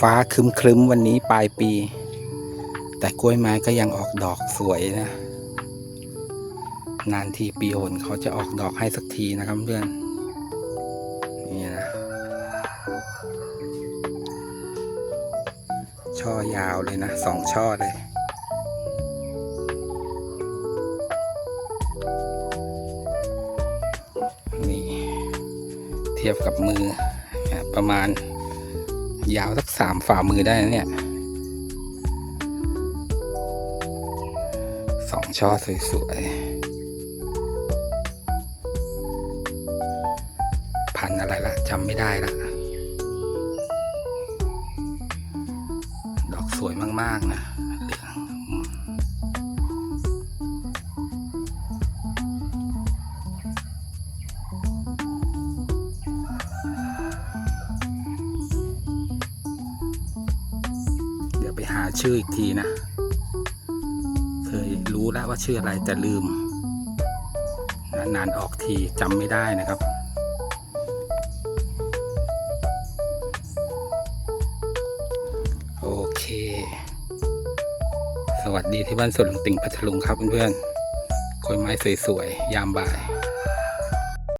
ฟ้าครึมครึมๆวันนี้ปลายปี แต่กล้วยไม้ก็ยังออกดอกสวยนะ นานทีปีหนเขาจะออกดอกให้สักทีนะครับเพื่อนนี่นะช่อยาวเลยนะสองช่อเลยนี่เทียบกับมือประมาณ ยาวสักสามฝ่ามือได้นะเนี่ยสองช่อสวยๆ พันอะไรละจำไม่ได้ละ ดอกสวยมาก ๆ นะ ยวไปหาชื่ออีกทีนะ เคยรู้แล้วว่าชื่ออะไรแต่ลืม นานๆออกทีจำไม่ได้นะครับโอเค สวัสดีที่บ้านสวนหลวงติ่งพัทลุงครับเพื่อนๆกล้วยไม้สวยๆ ยามบ่าย